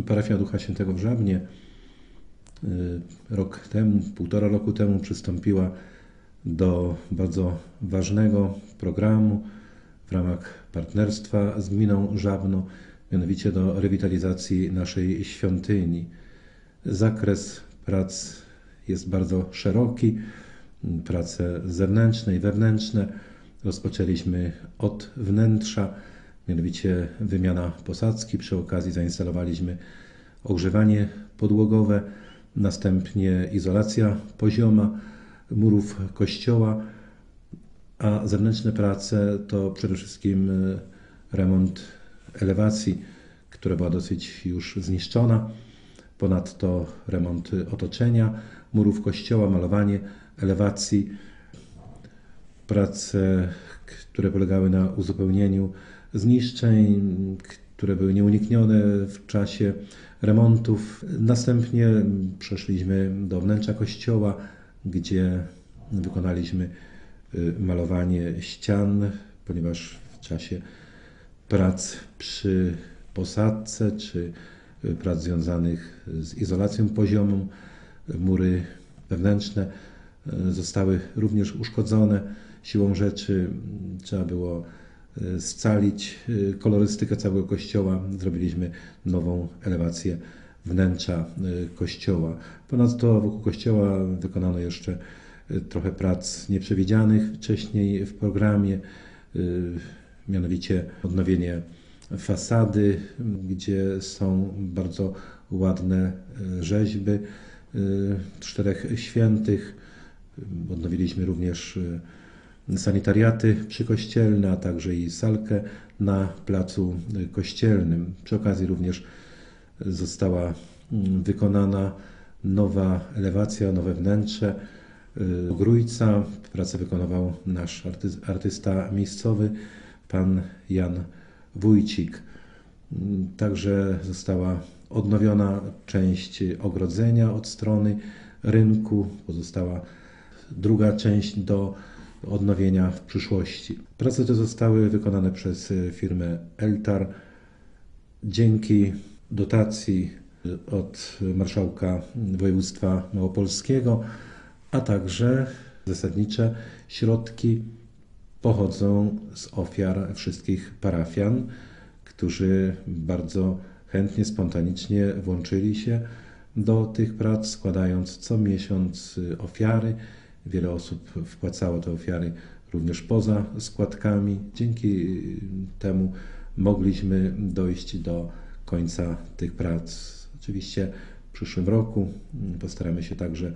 Parafia Ducha Świętego w Żabnie y, rok temu, półtora roku temu przystąpiła do bardzo ważnego programu w ramach partnerstwa z gminą Żabno, mianowicie do rewitalizacji naszej świątyni. Zakres prac jest bardzo szeroki, prace zewnętrzne i wewnętrzne. Rozpoczęliśmy od wnętrza, mianowicie wymiana posadzki. Przy okazji zainstalowaliśmy ogrzewanie podłogowe, następnie izolacja pozioma murów kościoła, a zewnętrzne prace to przede wszystkim e, remont elewacji, która była dosyć już zniszczona. Ponadto remont otoczenia murów kościoła, malowanie elewacji, prace, które polegały na uzupełnieniu zniszczeń, które były nieuniknione w czasie remontów. Następnie przeszliśmy do wnętrza kościoła, gdzie wykonaliśmy y, malowanie ścian, ponieważ w czasie prac przy posadce czy y, prac związanych z izolacją poziomą mury wewnętrzne y, zostały również uszkodzone. Siłą rzeczy trzeba było scalić kolorystykę całego kościoła. Zrobiliśmy nową elewację wnętrza kościoła. Ponadto wokół kościoła wykonano jeszcze trochę prac nieprzewidzianych wcześniej w programie, mianowicie odnowienie fasady, gdzie są bardzo ładne rzeźby czterech świętych. Odnowiliśmy również sanitariaty przykościelne, a także i salkę na placu kościelnym. Przy okazji również została mm, wykonana nowa elewacja, nowe wnętrze Y, Grójca. Pracę wykonywał nasz artysta miejscowy, pan Jan Wójcik. Także została odnowiona część ogrodzenia od strony rynku. Pozostała druga część do odnowienia w przyszłości. Prace te zostały wykonane przez firmę Eltar dzięki dotacji od marszałka województwa małopolskiego a także zasadnicze środki pochodzą z ofiar wszystkich parafian, którzy bardzo chętnie, spontanicznie włączyli się do tych prac, składając co miesiąc ofiary. Wiele osób wpłacało te ofiary również poza składkami. Dzięki temu mogliśmy dojść do końca tych prac. Oczywiście w przyszłym roku postaramy się także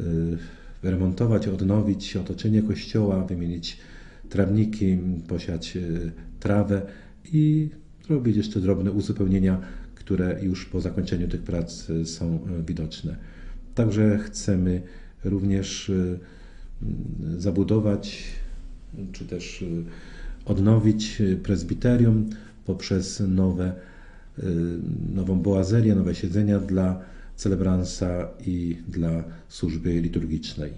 Y, wyremontować, odnowić otoczenie kościoła, wymienić trawniki, posiać y, trawę i robić jeszcze drobne uzupełnienia, które już po zakończeniu tych prac y, są widoczne. Także chcemy również zabudować czy też odnowić prezbiterium poprzez nowe, nową boazerię, nowe siedzenia dla celebransa i dla służby liturgicznej.